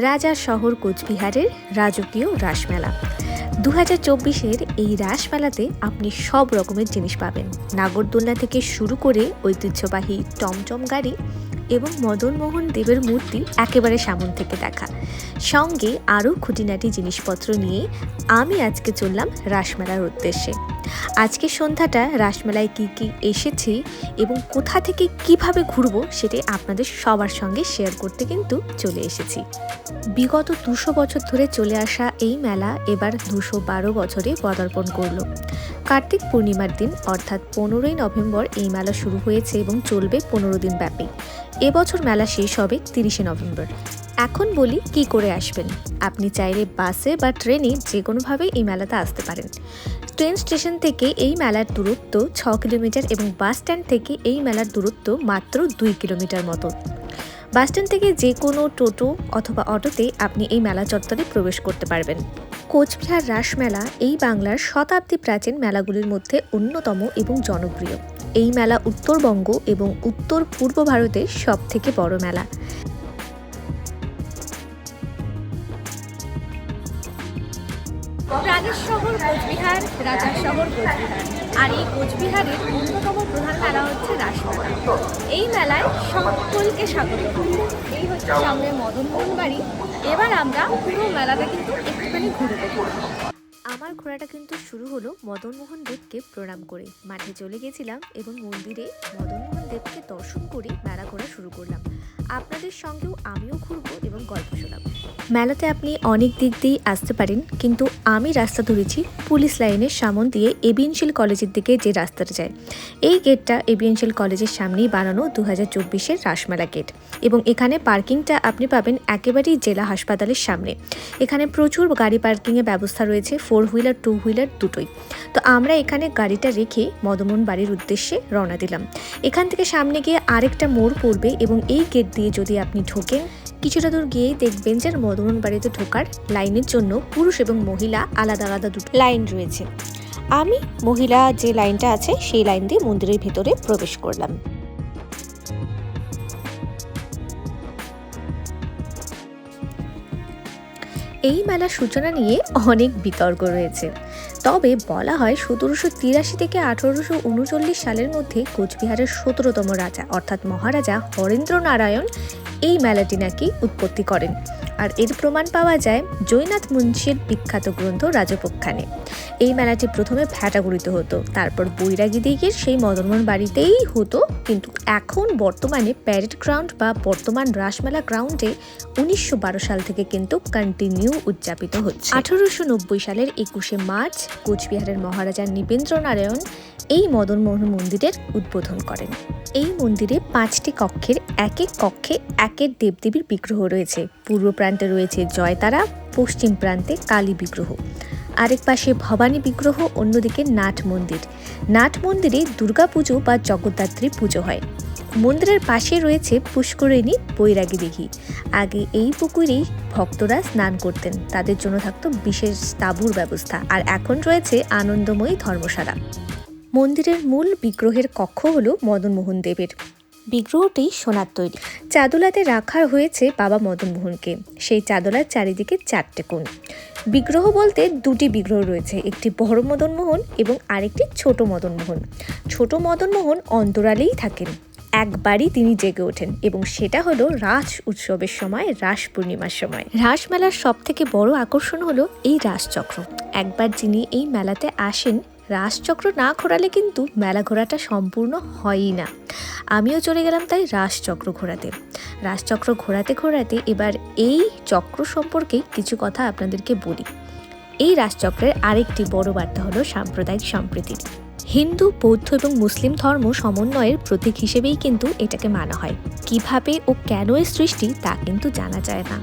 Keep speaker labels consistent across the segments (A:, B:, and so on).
A: রাজার শহর কোচবিহারের রাজকীয় রাসমেলা। দু হাজার চব্বিশের এই রাসমেলাতে আপনি সব রকমের জিনিস পাবেন। নাগরদোলনা থেকে শুরু করে ঐতিহ্যবাহী টমটম গাড়ি এবং মদনমোহন দেবের মূর্তি একেবারে সামন থেকে দেখা। সঙ্গে আরও খুঁটিনাটি জিনিসপত্র নিয়ে আমি আজকে চললাম রাসমেলার উদ্দেশ্যে। আজকে সন্ধ্যাটা রাসমেলায় কী কী এসেছি এবং কোথা থেকে কীভাবে ঘুরবো সেটাই আপনাদের সবার সঙ্গে শেয়ার করতে কিন্তু চলে এসেছি। বিগত দুশো বছর ধরে চলে আসা এই মেলা এবার দুশো বারো বছরে পদার্পণ করল। কার্তিক পূর্ণিমার দিন, অর্থাৎ পনেরোই নভেম্বর এই মেলা শুরু হয়েছে এবং চলবে পনেরো দিন ব্যাপী। এবছর মেলা শেষ হবে তিরিশে নভেম্বর। এখন বলি কি করে আসবেন? আপনি চাইলে বাসে বা ট্রেনে যে কোনোভাবে এই মেলাতে আসতে পারেন। ট্রেন স্টেশন থেকে এই মেলার দূরত্ব ছ কিলোমিটার এবং বাস স্ট্যান্ড থেকে এই মেলার দূরত্ব মাত্র দুই কিলোমিটার মতো। বাস স্ট্যান্ড থেকে যে কোনো টোটো অথবা অটোতে আপনি এই মেলা চত্বরে প্রবেশ করতে পারবেন। কোচবিহার রাসমেলা এই বাংলার শতাব্দী প্রাচীন মেলাগুলির মধ্যে অন্যতম এবং জনপ্রিয়। এই মেলা উত্তরবঙ্গ এবং উত্তর পূর্ব ভারতের সব থেকে বড় মেলা।
B: কোচবিহার রাজা শহর কোচবিহার। আর এই কোচবিহারের অন্যতম প্রধান মেলা হচ্ছে রাসমেলা। এই মেলায় সকলকে স্বাগত। এই হচ্ছে সামনে মদনমোহন বাড়ি। এবার আমরা পুরো মেলাটা কিন্তু একটুখানি ঘুরে দেখব।
A: আমার ঘোরাটা কিন্তু শুরু হলো মদনমোহন দেবকে প্রণাম করে। মাঠে চলে গেছিলাম এবং মন্দিরে মদনমোহন দেবকে দর্শন করে মেলা ঘোরা শুরু করলাম। আপনাদের সঙ্গেও আমিও ঘুরবো এবং গল্প শোনাবো। মেলাতে আপনি অনেক দিক দিয়েই আসতে পারেন, কিন্তু আমি রাস্তা ধরেছি পুলিশ লাইনের সামন দিয়ে এবিএনশিল কলেজের দিকে যে রাস্তাটা যায়। এই গেটটা এবিএনশিল কলেজের সামনেই বানানো দু হাজার চব্বিশের রাসমেলা গেট এবং এখানে পার্কিংটা আপনি পাবেন একেবারেই জেলা হাসপাতালের সামনে। এখানে প্রচুর গাড়ি পার্কিংয়ের ব্যবস্থা রয়েছে, ফোর হুইলার টু হুইলার দুটোই। তো আমরা এখানে গাড়িটা রেখে মদমন বাড়ির উদ্দেশ্যে রওনা দিলাম। এখান থেকে সামনে গিয়ে আরেকটা মোড় পড়বে এবং এই গেট দিয়ে যদি আপনি ঢোকেন, কিছুটা দূর গিয়েই দেখবেন যে মদমন বাড়িতে ঢোকার লাইনের জন্য পুরুষ এবং মহিলা আলাদা আলাদা দুটো লাইন রয়েছে। আমি মহিলা যে লাইনটা আছে, সেই লাইন দিয়ে মন্দিরের ভেতরে প্রবেশ করলাম। এই মেলার সূচনা নিয়ে অনেক বিতর্ক রয়েছে। তবে বলা হয় সতেরোশো তিরাশি থেকে আঠারোশো উনচল্লিশ সালের মধ্যে কোচবিহারের সতেরোতম রাজা, অর্থাৎ মহারাজা হরেন্দ্র নারায়ণ এই মেলাটি নাকি উৎপত্তি করেন। আর এর প্রমাণ পাওয়া যায় জৈনাথ মুন্সির বিখ্যাত গ্রন্থ রাজপক্ষানে। এই মেলাটি প্রথমে ভ্যাটাগুড়িতে হতো, তারপর বৈরাগী দিকের সেই মদনমোহন বাড়িতেই হতো, কিন্তু এখন বর্তমানে প্যারেড গ্রাউন্ড বা বর্তমান রাসমেলা গ্রাউন্ডে উনিশশো বারো সাল থেকে কিন্তু কন্টিনিউ উদযাপিত হচ্ছে। আঠারোশো নব্বই সালের একুশে মার্চ কোচবিহারের মহারাজা নৃপেন্দ্র নারায়ণ এই মদনমোহন মন্দিরের উদ্বোধন করেন। এই মন্দিরে পাঁচটি কক্ষের এক এক কক্ষে একের দেবদেবীর বিগ্রহ রয়েছে। পূর্ব প্রান্তে রয়েছে জয়তারা, পশ্চিম প্রান্তে কালী বিগ্রহ। আরেক পাশে ভবানী বিগ্রহ, অন্যদিকে নাট মন্দির। নাট মন্দিরে দুর্গাপুজো বা জগদ্ধাত্রী পুজো হয়। মন্দিরের পাশে রয়েছে পুষ্করিণী বৈরাগী দিঘি আগে এই পুকুরেই ভক্তরা স্নান করতেন। তাদের জন্য থাকতো বিশেষ তাঁবুর ব্যবস্থা। আর এখন রয়েছে আনন্দময়ী ধর্মশালা। মন্দিরের মূল বিগ্রহের কক্ষ হল মদনমোহন দেবের। বিগ্রহটি সোনার তৈরি। চাদোলাতে রাখা হয়েছে বাবা মদনমোহনকে সেই চাদোলার চারিদিকে চারটে কোণ। বিগ্রহ বলতে দুটি বিগ্রহ রয়েছে একটি বড় মদনমোহন এবং আরেকটি ছোট মদনমোহন ছোট মদনমোহন অন্তরালেই থাকেন একবারই তিনি জেগে ওঠেন এবং সেটা হলো রাস উৎসবের সময় রাস পূর্ণিমার সময়। রাস মেলার সব থেকে বড় আকর্ষণ হলো এই রাসচক্র একবার যিনি এই মেলাতে আসেন রাসচক্র না ঘোরালে কিন্তু মেলা ঘোরাটা সম্পূর্ণ হয়ই না। আমিও চলে গেলাম তাই রাসচক্র ঘোরাতে। রাসচক্র ঘোরাতে ঘোরাতে এবার এই চক্র সম্পর্কে কিছু কথা আপনাদেরকে বলি। এই রাসচক্রের আরেকটি বড় বার্তা হলো সাম্প্রদায়িক সম্প্রীতির হিন্দু, বৌদ্ধ এবং মুসলিম ধর্ম সমন্বয়ের প্রতীক হিসেবেই কিন্তু এটাকে মানা হয়। কীভাবে ও কেন এর সৃষ্টি তা কিন্তু জানা যায় না।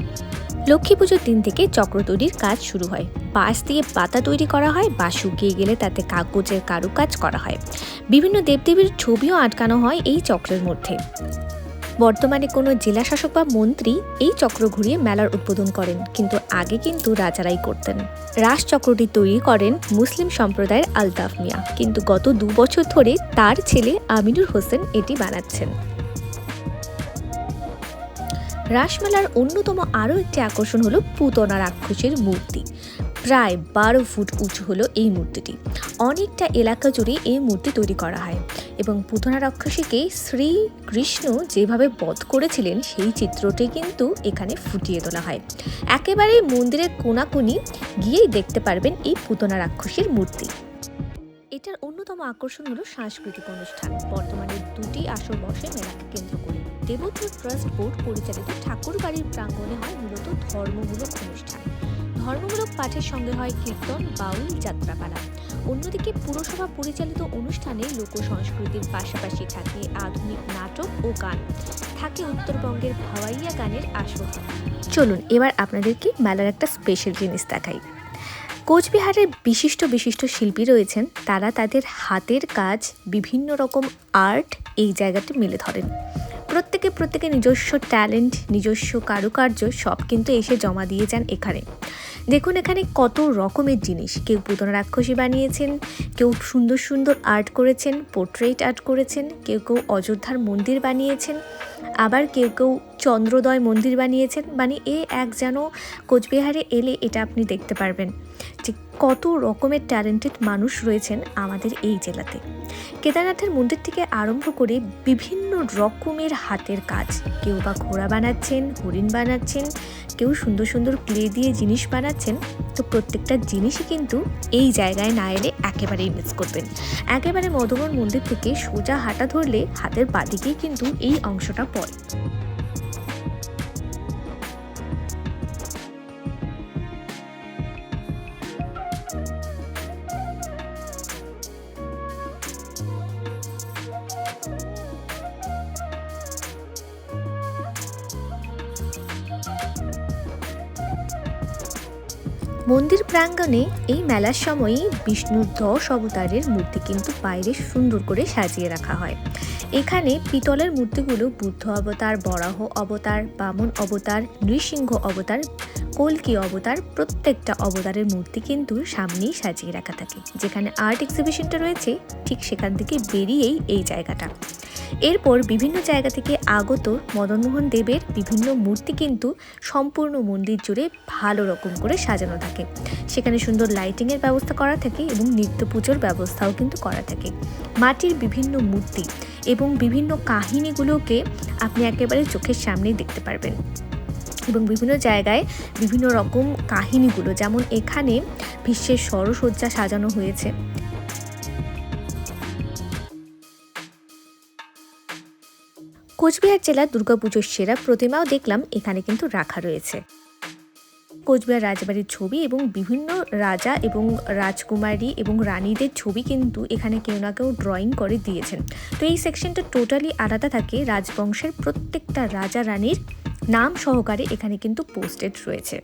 A: লক্ষ্মী পুজোর দিন থেকে চক্র তৈরির কাজ শুরু হয়। বাঁশ দিয়ে পাতা তৈরি করা হয় বা শুকিয়ে গেলে তাতে কাগজের কারুকাজ করা হয়। বিভিন্ন দেবদেবীর ছবিও আটকানো হয় এই চক্রের মধ্যে। বর্তমানে কোনো জেলা শাসক বা মন্ত্রী এই চক্র ঘুরিয়ে মেলার উদ্বোধন করেন, কিন্তু আগে কিন্তু রাজারাই করতেন। রাস চক্রটি তৈরি করেন মুসলিম সম্প্রদায়ের আলতাফ মিয়া, কিন্তু গত দু বছর ধরে তার ছেলে আমিনুর হোসেন এটি বানাচ্ছেন। রাসমেলার অন্যতম আরও একটি আকর্ষণ হলো পুতনা রাক্ষসের মূর্তি। প্রায় বারো ফুট উঁচু হলো এই মূর্তিটি। অনেকটা এলাকা জুড়ে এই মূর্তি তৈরি করা হয় এবং পুতনা রাক্ষসীকে শ্রীকৃষ্ণ যেভাবে বধ করেছিলেন, সেই চিত্রটি কিন্তু এখানে ফুটিয়ে তোলা হয়। একেবারে মন্দিরের কোনাকুনি গিয়েই দেখতে পারবেন এই পুতনা রাক্ষসীর মূর্তি। এটার অন্যতম আকর্ষণ হলো সাংস্কৃতিক অনুষ্ঠান। বর্তমানে দুটি আসর বসে মেলাকে কেন্দ্র দেবত্র ট্রাস্ট বোর্ড পরিচালিত ঠাকুর বাড়ির প্রাঙ্গণে হয় মূলত ধর্মমূলক অনুষ্ঠান। ধর্মমূলক পাঠের সঙ্গে হয় কীর্তন, বাউল, যাত্রাপালা। অন্যদিকে পুরসভা পরিচালিত অনুষ্ঠানে লোক সংস্কৃতির পাশাপাশি থাকে আধুনিক নাটক ও গান। থাকে উত্তরবঙ্গের ভাওয়াইয়া গানের আসর। চলুন, এবার আপনাদেরকে মেলার একটা স্পেশাল জিনিস দেখাই। কোচবিহারের বিশিষ্ট বিশিষ্ট শিল্পী রয়েছেন। তারা তাদের হাতের কাজ, বিভিন্ন রকম আর্ট এই জায়গাতে মেলে ধরেন। প্রত্যেকে প্রত্যেকে নিজস্ব ট্যালেন্ট, নিজস্ব কারুকার্য, সব কিন্তু এসে জমা দিয়ে যান এখানে। দেখুন এখানে কত রকমের জিনিস। কেউ পুতনা রাক্ষসী বানিয়েছেন, কেউ সুন্দর সুন্দর আর্ট করেছেন পোর্ট্রেট আর্ট করেছেন, কেউ কেউ অযোধ্যার মন্দির বানিয়েছেন, আবার কেউ কেউ চন্দ্রোদয় মন্দির বানিয়েছেন। মানে এ এক যেন কোচবিহারে এলে এটা আপনি দেখতে পারবেন। যে কত রকমের ট্যালেন্টেড মানুষ রয়েছেন আমাদের এই জেলাতে। কেদারনাথের মন্দির থেকে আরম্ভ করে বিভিন্ন রকমের হাতের কাজ। কেউ বা ঘোড়া বানাচ্ছেন, হরিণ বানাচ্ছেন, কেউ সুন্দর সুন্দর ক্লে দিয়ে জিনিস বানাচ্ছেন, তো প্রত্যেকটা জিনিসই কিন্তু এই জায়গায় না এলে একেবারেই মিস করবেন। একেবারে মধুবন মন্দির থেকে সোজা হাঁটা ধরলে হাতের বাদিকেই কিন্তু এই অংশটা পড়ে। মন্দির প্রাঙ্গণে এই মেলার সময়ই বিষ্ণুর দশ অবতারের মূর্তি কিন্তু বাইরে সুন্দর করে সাজিয়ে রাখা হয়। এখানে পিতলের মূর্তিগুলো বুদ্ধ অবতার, বরাহ অবতার, বামন অবতার, নৃসিংহ অবতার, কলকি অবতার প্রত্যেকটা অবতারের মূর্তি কিন্তু সামনেই সাজিয়ে রাখা থাকে। যেখানে আর্ট এক্সিবিশনটা রয়েছে, ঠিক সেখান থেকে বেরিয়েই এই জায়গাটা। এরপর বিভিন্ন জায়গা থেকে আগত মদনমোহন দেবের বিভিন্ন মূর্তি কিন্তু সম্পূর্ণ মন্দির জুড়ে ভালো রকম করে সাজানো থাকে। সেখানে সুন্দর লাইটিংয়ের ব্যবস্থা করা থাকে এবং নিত্য পুজোর ব্যবস্থাও কিন্তু করা থাকে। মাটির বিভিন্ন মূর্তি এবং বিভিন্ন কাহিনীগুলোকে আপনি একেবারে চোখের সামনেই দেখতে পারবেন। এবং বিভিন্ন জায়গায় বিভিন্ন রকম কাহিনীগুলো, যেমন এখানে বিশ্বের সরসজ্জা সাজানো হয়েছে। কোচবিহার জেলার দুর্গাপুজোর সেরা প্রতিমাও দেখলাম, এখানে কিন্তু রাখা রয়েছে। কোচবিহার রাজবাড়ির ছবি এবং বিভিন্ন রাজা এবং রাজকুমারী এবং রানীদের ছবি কিন্তু এখানে কেউ না কেউ ড্রয়িং করে দিয়েছেন। তো এই সেকশনটা টোটালি আলাদা থাকে, রাজবংশের প্রত্যেকটা রাজা রানীর নাম সহকারে এখানে কিন্তু পোস্টেড রয়েছে।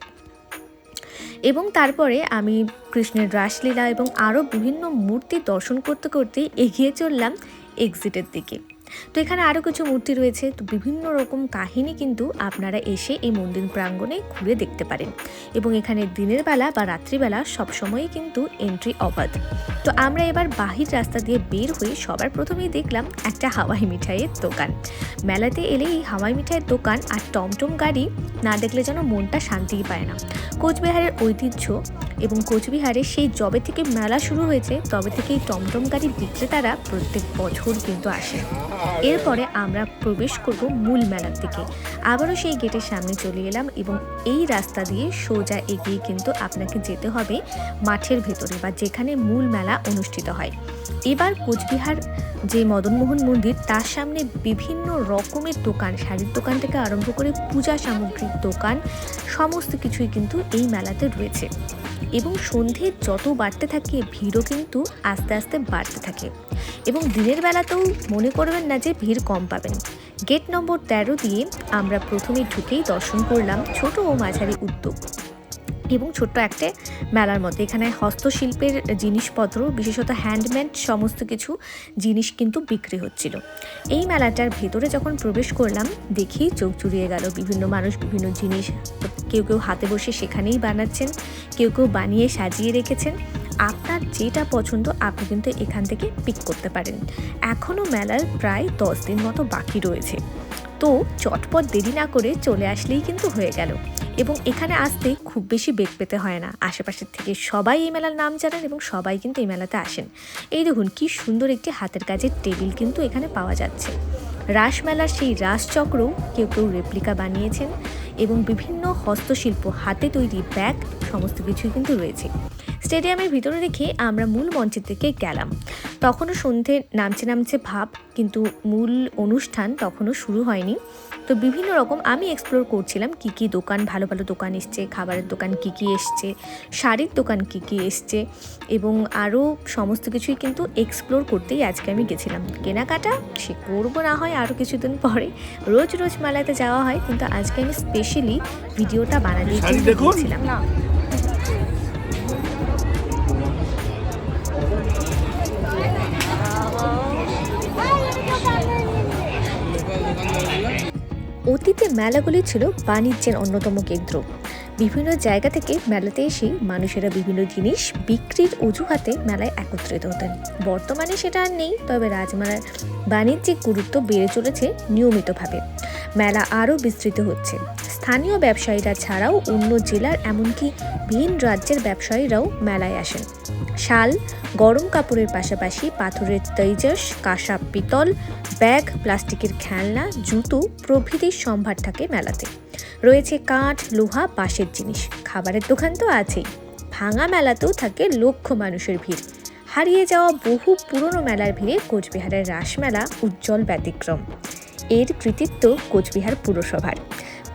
A: এবং তারপরে আমি কৃষ্ণের রাসলীলা এবং আরও বিভিন্ন মূর্তি দর্শন করতে করতে এগিয়ে চললাম এক্সিটের দিকে। তো এখানে আরও কিছু মূর্তি রয়েছে। তো বিভিন্ন রকম কাহিনী কিন্তু আপনারা এসে এই মন্দির প্রাঙ্গণে ঘুরে দেখতে পারেন। এবং এখানে দিনের বেলা বা রাত্রিবেলা সবসময়ই কিন্তু এন্ট্রি অবাধ। তো আমরা এবার বাহির রাস্তা দিয়ে বের হয়ে সবার প্রথমেই দেখলাম একটা হাওয়াই মিঠাইয়ের দোকান। মেলাতে এলে এই হাওয়াই মিঠাইয়ের দোকান আর টমটম গাড়ি না দেখলে যেন মনটা শান্তিই পায় না। কোচবিহারের ঐতিহ্য এবং কোচবিহারে সেই জবে থেকে মেলা শুরু হয়েছে, তবে থেকে এই টমটম গাড়ি বিক্রেতারা প্রত্যেক বছর কিন্তু আসে এরপরে আমরা প্রবেশ করব মূল মেলার দিকে। আবারও সেই গেটের সামনে চলে এলাম এবং এই রাস্তা দিয়ে সোজা এগিয়ে কিন্তু আপনাকে যেতে হবে মাঠের ভেতরে বা যেখানে মূল মেলা অনুষ্ঠিত হয়। এবার কোচবিহার যে মদনমোহন মন্দির, তার সামনে বিভিন্ন রকমের দোকান, শাড়ির দোকান থেকে আরম্ভ করে পূজা সামগ্রীর দোকান, সমস্ত কিছুই কিন্তু এই মেলাতে রয়েছে। এবং সন্ধে যত বাড়তে থাকে, ভিড়ও কিন্তু আস্তে আস্তে বাড়তে থাকে। এবং দিনের বেলাতেও মনে করবেন না যে ভিড় কম পাবেন। গেট নম্বর তেরো দিয়ে আমরা প্রথমে ঢুকেই দর্শন করলাম ছোট ও মাঝারি উদ্যোগ। এবং ছোট্ট একটা মেলার মধ্যে। এখানে হস্তশিল্পের জিনিসপত্র, বিশেষত হ্যান্ডমেড সমস্ত কিছু জিনিস কিন্তু বিক্রি হচ্ছিল। এই মেলাটার ভেতরে যখন প্রবেশ করলাম দেখেই চোখ জুড়িয়ে গেল বিভিন্ন মানুষ, বিভিন্ন জিনিস। কেউ কেউ হাতে বসে সেখানেই বানাচ্ছেন, কেউ কেউ বানিয়ে সাজিয়ে রেখেছেন। আপনার যেটা পছন্দ আপনি কিন্তু এখান থেকে পিক করতে পারেন। এখনও মেলার প্রায় দশ দিন মতো বাকি রয়েছে। তো চটপট দেরি না করে চলে আসলেই কিন্তু হয়ে গেল। এবং এখানে আসতে খুব বেশি বেগ পেতে হয় না। আশেপাশের থেকে সবাই এই মেলার নাম জানেন এবং সবাই কিন্তু এই মেলাতে আসেন। এই দেখুন কি সুন্দর একটি হাতের কাজের টেবিল কিন্তু এখানে পাওয়া যাচ্ছে। রাসমেলার সেই রাসচক্রও কেউ কেউ রেপ্লিকা বানিয়েছেন। এবং বিভিন্ন হস্তশিল্প, হাতে তৈরি ব্যাগ, সমস্ত কিছুই কিন্তু রয়েছে। স্টেডিয়ামের ভিতরে রেখে আমরা মূল মঞ্চের দিকে গেলাম। তখনও সন্ধে নামছে নামছে ভাব, কিন্তু মূল অনুষ্ঠান তখনও শুরু হয়নি। তো বিভিন্ন রকম আমি এক্সপ্লোর করছিলাম কি কি দোকান, ভালো ভালো দোকান এসছে, খাবারের দোকান কি কি এসছে, শাড়ির দোকান কি কি এসছে এবং আরও সমস্ত কিছুই কিন্তু এক্সপ্লোর করতেই আজকে আমি গেছিলাম। কেনাকাটা সে করব না হয় আরও কিছুদিন পরে। রোজ রোজ মেলাতে যাওয়া হয়, কিন্তু আজকে আমি স্পেশালি ভিডিওটা বানাতে
C: শাড়ি দেখুন।
A: অতীতে মেলাগুলি ছিল বাণিজ্যের অন্যতম কেন্দ্র। বিভিন্ন জায়গা থেকে মেলাতে এসে মানুষেরা বিভিন্ন জিনিস বিক্রির অজুহাতে মেলায় একত্রিত হতেন। বর্তমানে সেটা আর নেই তবে রাজমেলার বাণিজ্যিক গুরুত্ব বেড়ে চলেছে নিয়মিতভাবে। মেলা আরও বিস্তৃত হচ্ছে। স্থানীয় ব্যবসায়ীরা ছাড়াও অন্য জেলার এমনকি ভিন রাজ্যের ব্যবসায়ীরাও মেলায় আসেন। শাল, গরম কাপড়ের পাশাপাশি পাথরের তৈজস, কাঁসা পিতল, ব্যাগ, প্লাস্টিকের খেলনা, জুতো প্রভৃতির সম্ভার থাকে মেলাতে। রয়েছে কাঠ, লোহা, বাঁশের জিনিস। খাবারের দোকান তো আছেই। ভাঙা মেলাতেও থাকে লক্ষ মানুষের ভিড়। হারিয়ে যাওয়া বহু পুরনো মেলার ভিড়ে কোচবিহারের রাসমেলা উজ্জ্বল ব্যতিক্রম। এর কৃতিত্ব কোচবিহার পুরসভার।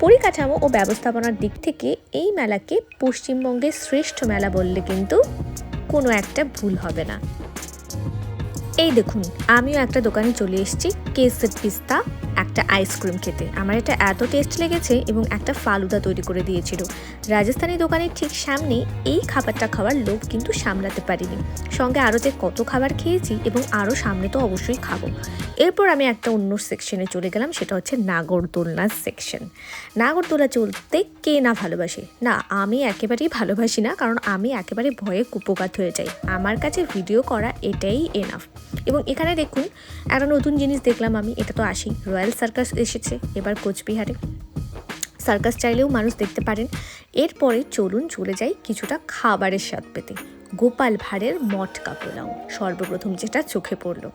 A: পরিকাঠামো ও ব্যবস্থাপনার দিক থেকে এই মেলাকে পশ্চিমবঙ্গের শ্রেষ্ঠ মেলা বললে কিন্তু কোনো একটা ভুল হবে না। এই দেখুন, আমিও একটা দোকানে চলে এসেছি, কেসের পিস্তা। একটা আইসক্রিম খেতে। আমার এটা এত টেস্ট লেগেছে এবং একটা ফালুদা তৈরি করে দিয়েছিল। রাজস্থানি দোকানের ঠিক সামনে এই খাবারটা খাওয়ার লোভ কিন্তু সামলাতে পারিনি। সঙ্গে আরও যে কত খাবার খেয়েছি এবং আরও সামনে তো অবশ্যই খাব। এরপর আমি একটা অন্য সেকশনে চলে গেলাম, সেটা হচ্ছে নাগরদোলনার সেকশন নাগরদোলা চলতে কে না ভালোবাসে? না, আমি একেবারেই ভালোবাসি না, কারণ আমি একেবারে ভয়ে কুপোকাত হয়ে যাই। আমার কাছে ভিডিও করা এটাই এনাফ এবং এখানে দেখুন একটা নতুন জিনিস দেখলাম আমি, এটা তো আসি রয়্যাল সার্কাস এসেছে, এবার কোচবিহারে। সার্কাস চাইলেও মানুষ দেখতে পারেন। এরপরে চলুন চলে যাই কিছুটা খাবারের স্বাদ পেতে। গোপাল ভাঁড়ের মটকা পোলাও সর্বপ্রথম যেটা চোখে পড়ল।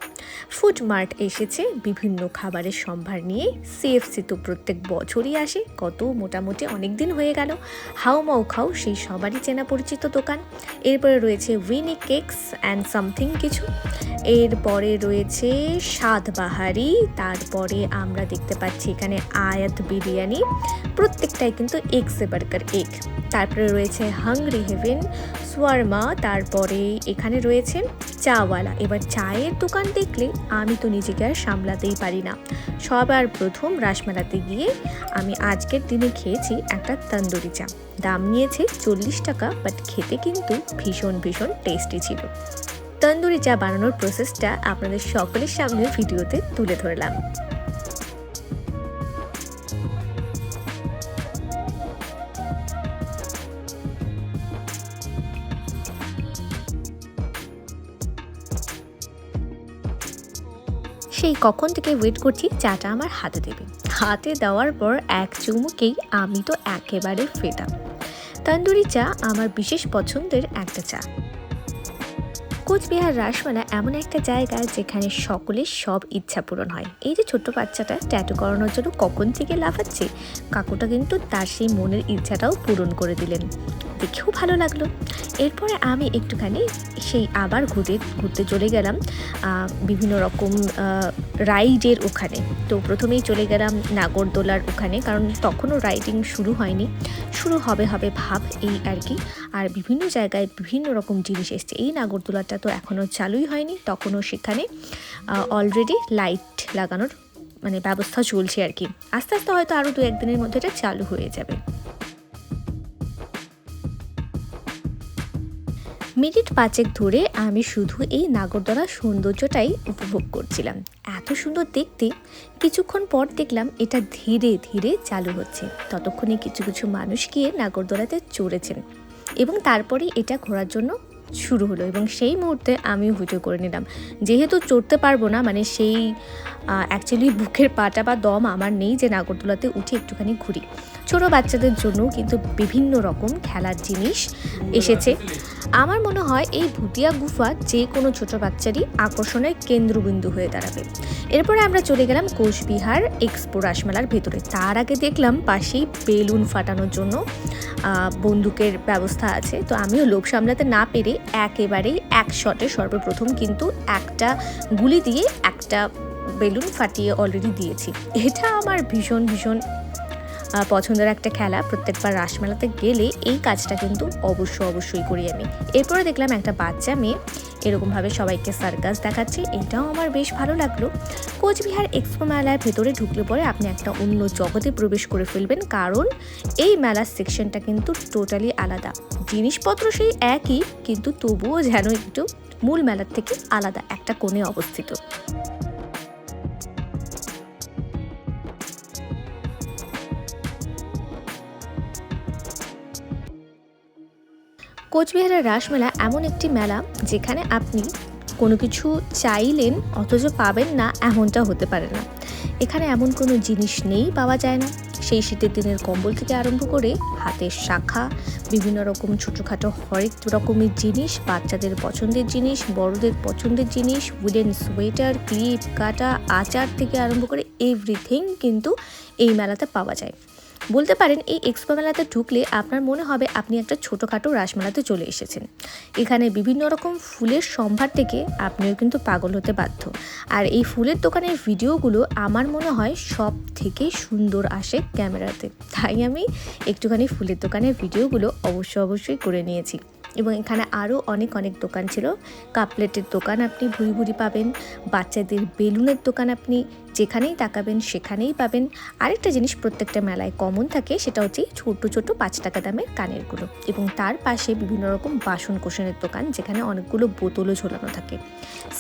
A: ফুড মার্ট এসেছে বিভিন্ন খাবারের সম্ভার নিয়ে। সিএফসি তো প্রত্যেক বছরই আসে। কত মোটামুটি অনেক দিন হয়ে গেল। হাউ মাউ খাও, সেই সবারই চেনা পরিচিত দোকান। এরপরে রয়েছে উইনি কেকস অ্যান্ড সামথিং কিছু। এরপরে রয়েছে স্বাদবাহারি তারপরে আমরা দেখতে পাচ্ছি এখানে আয়াত বিরিয়ানি। প্রত্যেকটাই কিন্তু এগ সে বার্গার এগ তারপরে রয়েছে হাংরি হেভেন সোয়ারমা তারপরে এখানে রয়েছেন চাওয়ালা। এবার চায়ের দোকান দেখলে আমি তো নিজেকে আর সামলাতেই পারি না। সবার প্রথম রাসমেলাতে গিয়ে আমি আজকের দিনে খেয়েছি একটা তন্দুরি চা। দাম নিয়েছে চল্লিশ টাকা বাট খেতে কিন্তু ভীষণ ভীষণ টেস্টি ছিল। তন্দুরি চা বানানোর প্রসেসটা আপনাদের সকলের সামনে ভিডিওতে তুলে ধরলাম। সেই কখন থেকে ওয়েট করছি, চাটা আমার হাতে দেবে। হাতে দেওয়ার পর এক চুমুকেই আমি তো একেবারে ফেটা তান্দুরি চা আমার বিশেষ পছন্দের একটা চা। কোচবিহার রাসমেলা এমন একটা জায়গা যেখানে সকলের সব ইচ্ছা পূরণ হয়। এই যে ছোট্ট বাচ্চাটা ট্যাটু করানোর জন্য কখন থেকে লাফাচ্ছে, কাকুটা কিন্তু তার সেই মনের ইচ্ছাটাও পূরণ করে দিলেন। দেখেও ভালো লাগল। এরপরে আমি একটুখানি সেই আবার ঘুরতে ঘুরতে চলে গেলাম বিভিন্ন রকম রাইডের ওখানে। তো প্রথমেই চলে গেলাম নাগরদোলার ওখানে, কারণ তখনও রাইডিং শুরু হয়নি। শুরু হবে হবে ভাব এই আর কি। আর বিভিন্ন জায়গায় বিভিন্ন রকম জিনিস এসছে। এই নাগরদোলাটা তো এখনও চালুই হয়নি, তখনও সেখানে অলরেডি লাইট লাগানোর মানে ব্যবস্থা চলছে আর কি। আস্তে আস্তে হয়তো আরও দু একদিনের মধ্যে এটা চালু হয়ে যাবে। মিনিট পাঁচেক ধরে আমি শুধু এই নাগরদোলার সৌন্দর্যটাই উপভোগ করছিলাম। এত সুন্দর দেখতে, কিছুক্ষণ পর দেখলাম এটা ধীরে ধীরে চালু হচ্ছে। ততক্ষণে কিছু কিছু মানুষ গিয়ে নাগরদোলাতে চড়েছেন এবং তারপরে এটা ঘোরার জন্য শুরু হলো এবং সেই মুহূর্তে আমিও ভিডিও করে নিলাম। যেহেতু চড়তে পারব না মানে সেই অ্যাকচুয়ালি বুকের পাটা বা দম আমার নেই যে নাগরদোলাতে উঠে একটুখানি ঘুরি। ছোটো বাচ্চাদের জন্য কিন্তু বিভিন্ন রকম খেলার জিনিস এসেছে। আমার মনে হয় এই ভুটিয়া গুফা যে কোনো ছোটো বাচ্চারই আকর্ষণের কেন্দ্রবিন্দু হয়ে দাঁড়াবে। এরপরে আমরা চলে গেলাম কোচবিহার এক্সপো রাসমেলার ভেতরে। তার আগে দেখলাম পাশেই বেলুন ফাটানোর জন্য বন্দুকের ব্যবস্থা আছে। তো আমিও লোভ সামলাতে না পেরে একেবারেই এক শটে সর্বপ্রথম কিন্তু একটা গুলি দিয়ে একটা বেলুন ফাটিয়ে অলরেডি দিয়েছি। এটা আমার ভীষণ ভীষণ পছন্দের একটা খেলা। প্রত্যেকবার রাসমেলাতে গেলে এই কাজটা কিন্তু অবশ্য, অবশ্যই করি আমি। এরপরে দেখলাম একটা বাচ্চা মেয়ে এরকমভাবে সবাইকে সার্কাস দেখাচ্ছে। এটাও আমার বেশ ভালো লাগল। কোচবিহার এক্সপো মেলার ভেতরে ঢুকলে পরে আপনি একটা অন্য জগতে প্রবেশ করে ফেলবেন, কারণ এই মেলার সেকশনটা কিন্তু টোটালি আলাদা। জিনিসপত্র সেই একই, কিন্তু তবুও যেন একটু মূল মেলার থেকে আলাদা একটা কোণে অবস্থিত। কোচবিহারের রাসমেলা এমন একটি মেলা যেখানে আপনি কোনো কিছু চাইলেন অথচ পাবেন না, এমনটা হতে পারে না। এখানে এমন কোনো জিনিস নেই পাওয়া যায় না। সেই শীতের দিনের কম্বল থেকে আরম্ভ করে হাতের শাখা, বিভিন্ন রকম ছোটোখাটো হরেক রকমের জিনিস, বাচ্চাদের পছন্দের জিনিস, বড়দের পছন্দের জিনিস উডেন সোয়েটার ক্লিপ, কাটা, আচার থেকে আরম্ভ করে এভরিথিং কিন্তু এই মেলাতে পাওয়া যায়। বলতে পারেন এই এক্সপো মেলাতে ঢুকলে আপনার মনে হবে আপনি একটা ছোটোখাটো রাসমেলাতে চলে এসেছেন। এখানে বিভিন্ন রকম ফুলের সম্ভার থেকে আপনিও কিন্তু পাগল হতে বাধ্য। আর এই ফুলের দোকানের ভিডিওগুলো আমার মনে হয় সব থেকে সুন্দর আসে ক্যামেরাতে। তাই আমি একটুখানি ফুলের দোকানের ভিডিওগুলো অবশ্যই অবশ্যই করে নিয়েছি। এবং এখানে আরও অনেক অনেক দোকান ছিল। কাপলেটের দোকান আপনি ভুরি ভুরি পাবেন, বাচ্চাদের বেলুনের দোকান আপনি যেখানেই তাকাবেন সেখানেই পাবেন। আরেকটা জিনিস প্রত্যেকটা মেলায় কমন থাকে, সেটা হচ্ছে ছোট ছোট পাঁচ টাকা দামের কানেরগুলো এবং তার পাশে বিভিন্ন রকম বাসন কোষণের দোকান, যেখানে অনেকগুলো বোতলও ঝোলানো থাকে।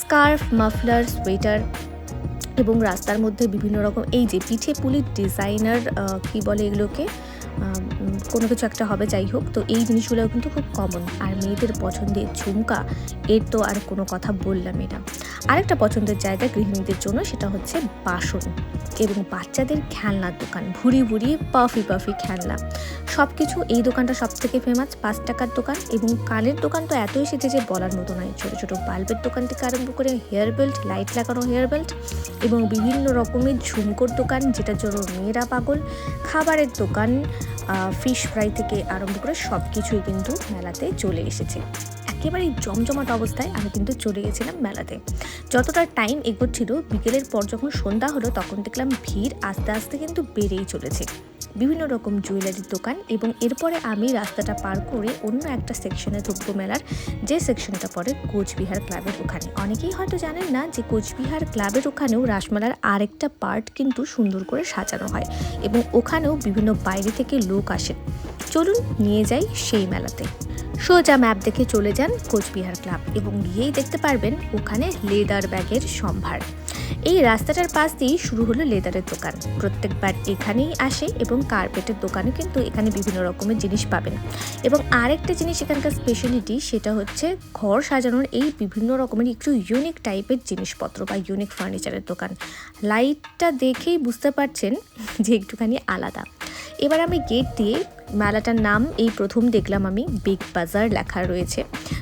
A: স্কার্ফ, মাফলার, সোয়েটার এবং রাস্তার মধ্যে বিভিন্ন রকম, এই যে পিঠে পুলির ডিজাইনার কি বলে এগুলোকে? কোনো কিছু একটা হবে, যাই হোক। তো এই জিনিসগুলো কিন্তু খুব কমন আর মেয়েদের পছন্দের ঝুমকা, এর তো আর কোনো কথা বললাম এটা। আরেকটা পছন্দের জায়গা গৃহিণীদের জন্য সেটা হচ্ছে বাসন এবং বাচ্চাদের খেলনার দোকান। ভুরি ভুরি পাফি পাফি খেলনা। সব কিছু এই দোকানটা সব থেকে ফেমাস পাঁচ টাকার দোকান এবং কানের দোকান তো এত এসেছে যে বলার মতো নয়। ছোটো ছোটো বাল্বের দোকান থেকে আরম্ভ করে হেয়ার বেল্ট লাইট লাগানো হেয়ার বেল্ট এবং বিভিন্ন রকমের ঝুমকোর দোকান যেটার জন্য মেয়েরা পাগল। খাবারের দোকান ফিশ ফ্রাই থেকে আরম্ভ করে সব কিছুই কিন্তু মেলাতে চলে এসেছে। একেবারে জমজমাট অবস্থায় আমি কিন্তু চলে গেছিলাম মেলাতে। যতটা টাইম এগোচ্ছিল, বিকেলের পর যখন সন্ধ্যা হলো, তখন দেখলাম ভিড় আস্তে আস্তে কিন্তু বেড়েই চলেছে। বিভিন্ন রকম জুয়েলারির দোকান এবং এরপরে আমি রাস্তাটা পার করে অন্য একটা সেকশনে ঢুকবো মেলার যে সেকশনটা পড়ে কোচবিহার ক্লাবের ওখানে। অনেকেই হয়তো জানেন না যে কোচবিহার ক্লাবের ওখানেও রাসমেলার আরেকটা পার্ট কিন্তু সুন্দর করে সাজানো হয় এবং ওখানেও বিভিন্ন বাইরে থেকে লোক আসে। চলুন নিয়ে যাই সেই মেলাতে। সোজা ম্যাপ দেখে চলে যান কোচবিহার ক্লাব এবং গিয়েই দেখতে পারবেন ওখানে লেদার ব্যাগের সম্ভার। এই রাস্তাটার পাশ দিয়েই শুরু হলো লেদারের দোকান। প্রত্যেকবার এখানেই আসে এবং কার্পেটের দোকানে কিন্তু এখানে বিভিন্ন রকমের জিনিস পাবেন। এবং আরেকটা জিনিস এখানকার স্পেশালিটি সেটা হচ্ছে ঘর সাজানোর এই বিভিন্ন রকমের একটু ইউনিক টাইপের জিনিসপত্র বা ইউনিক ফার্নিচারের দোকান। লাইটটা দেখেই বুঝতে পারছেন যে একটুখানি আলাদা। এবার আমি গেট দিয়ে মেলাটার নাম এই প্রথম দেখলাম আমি বিগ বাজার লেখা রয়েছে।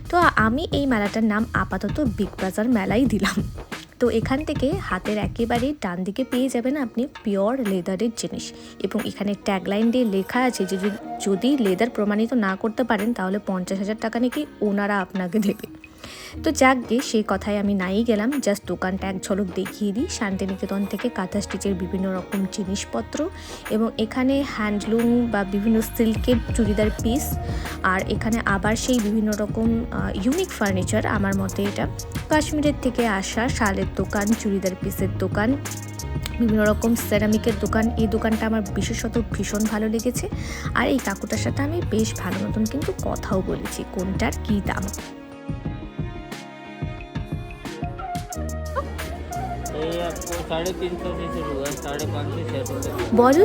A: তো আমি এই মেলাটার নাম আপাতত বিগ বাজার মেলাই দিলাম। তো এখান থেকে হাতের একেবারে ডান দিকে পেয়ে যাবেন আপনি পিওর লেদারের জিনিস। এবং এখানে ট্যাগলাইন দিয়ে লেখা আছে যে, যদি- লেদার প্রমাণিত না করতে পারেন, তাহলে পঞ্চাশ হাজার টাকা নাকি ওনারা আপনাকে দেবে। তো যাক গে, সেই কথায় আমি নাই গেলাম। জাস্ট দোকানটা এক ঝলক দেখিয়ে দিই। শান্তিনিকেতন থেকে কাঁথা স্টিচের বিভিন্ন রকম জিনিসপত্র এবং এখানে হ্যান্ডলুম বা বিভিন্ন সিল্কের চুড়িদার পিস আর এখানে আবার সেই বিভিন্ন রকম ইউনিক ফার্নিচার আমার মতে এটা। কাশ্মীরের থেকে আসা শালের দোকান, চুড়িদার পিসের দোকান, বিভিন্ন রকম সেরামিকের দোকান, এই দোকানটা আমার বিশেষত ভীষণ ভালো লেগেছে। আর এই কাকুটার সাথে আমি বেশ ভালো মতন কিন্তু কথাও বলেছি, কোনটার কী দাম।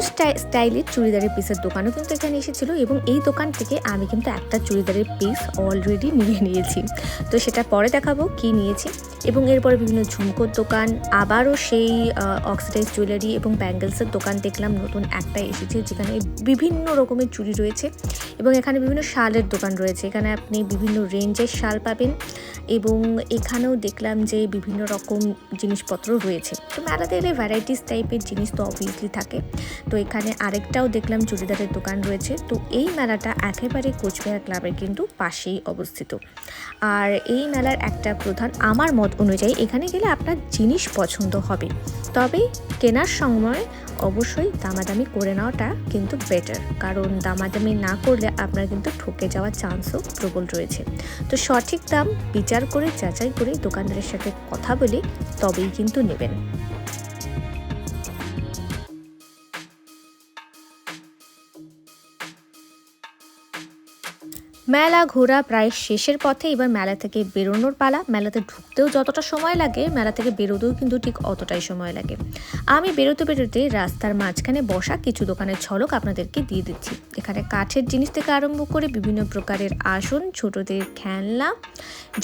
A: স্টাই- স্টাইলের চুড়িদারের পিসের দোকানও কিন্তু এখানে এসেছিল এবং এই দোকান থেকে আমি কিন্তু একটা চুড়িদারের পিস অলরেডি নিয়ে নিয়েছি। তো সেটা পরে দেখাবো কি নিয়েছি। এবং এরপরে বিভিন্ন ঝুমকোর দোকান, আবারও সেই অক্সিডাইজ জুয়েলারি এবং ব্যাঙ্গেলসের দোকান দেখলাম, নতুন একটা এসেছে যেখানে বিভিন্ন রকমের চুড়ি রয়েছে এবং এখানে বিভিন্ন শালের দোকান রয়েছে। এখানে আপনি বিভিন্ন রেঞ্জের শাল পাবেন এবং এখানেও দেখলাম যে বিভিন্ন রকম জিনিসপত্র রয়েছে। তো মেলাতে এলে ভ্যারাইটিস টাইপের জিনিস তো অবভিয়াসলি থাকে। তো এখানে আরেকটাও দেখলাম চুড়িদারের দোকান রয়েছে। তো এই মেলাটা একেবারে কোচবিহার ক্লাবের কিন্তু পাশেই অবস্থিত। আর এই মেলার একটা প্রধান, আমার মত অনুযায়ী এখানে গেলে আপনার জিনিস পছন্দ হবে। তবে কেনার সময় অবশ্যই দামাদামি করে নেওয়াটা কিন্তু বেটার কারণ দামাদামি না করলে আপনার কিন্তু ঠকে যাওয়ার চান্সও প্রবল রয়েছে। তো সঠিক দাম বিচার করে, যাচাই করে দোকানদারের সাথে কথা বলে তবেই কিন্তু নেবেন। মেলা ঘোরা প্রায় শেষের পথে এবার মেলা থেকে বেরোনোর পালা। মেলাতে ঢুকতেও যতটা সময় লাগে, মেলা থেকে বেরোতেও কিন্তু ঠিক অতটাই সময় লাগে। আমি বেরোতে বেরোতে রাস্তার মাঝখানে বসা কিছু দোকানের ঝলক আপনাদেরকে দিয়ে দিচ্ছি। এখানে কাঠের জিনিস থেকে আরম্ভ করে বিভিন্ন প্রকারের আসন, ছোটদের খেলনা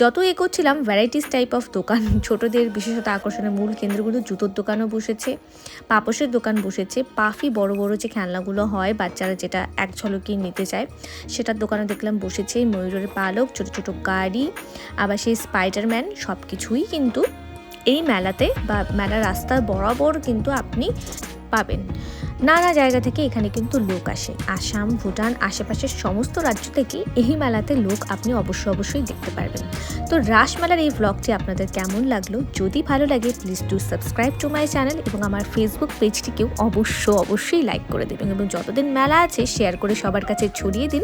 A: যত এগোচ্ছিলাম ভ্যারাইটিস টাইপ অফ দোকান। ছোটদের বিশেষত আকর্ষণের মূল কেন্দ্রগুলো জুতোর দোকানও বসেছে পাপোশের দোকান বসেছে। পাফি বড় বড় যে খেলনাগুলো হয়, বাচ্চারা যেটা এক ঝলকে নিতে চায়, সেটার দোকানে দেখলাম বসেছে ময়ূরের পালক, ছোট ছোট গাড়ি, আবার সেই স্পাইডারম্যান সব কিছুই কিন্তু এই মেলাতে বা মেলার রাস্তার বরাবর কিন্তু আপনি পাবেন। নানা জায়গা থেকে এখানে কিন্তু লোক আসে। আসাম, ভুটান আশেপাশের সমস্ত রাজ্য থেকে এই মেলাতে লোক আপনি অবশ্যই অবশ্যই দেখতে পারবেন। তো রাসমেলার এই ব্লগটি আপনাদের কেমন লাগল? যদি ভালো লাগে please to subscribe to my channel এবং আমার ফেসবুক পেজটিকেও অবশ্য অবশ্যই লাইক করে দেবেন এবং যতদিন মেলা আছে শেয়ার করে সবার কাছে ছড়িয়ে দিন,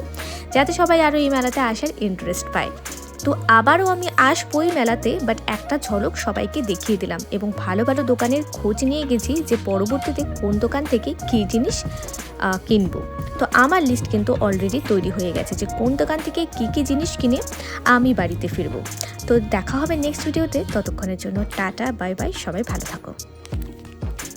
A: যাতে সবাই আরও এই মেলাতে আসার ইন্টারেস্ট পায়। তো আবারও আমি আসবই মেলাতে বাট একটা ঝলক সবাইকে দেখিয়ে দিলাম এবং ভালো ভালো দোকানের খোঁজ নিয়ে গেছি যে পরবর্তীতে কোন দোকান থেকে কী জিনিস কিনবো। তো আমার লিস্ট কিন্তু অলরেডি তৈরি হয়ে গেছে যে কোন দোকান থেকে কী কী জিনিস কিনে আমি বাড়িতে ফিরবো। তো দেখা হবে নেক্সট ভিডিওতে ততক্ষণের জন্য টাটা বাই বাই সবাই ভালো থাকো।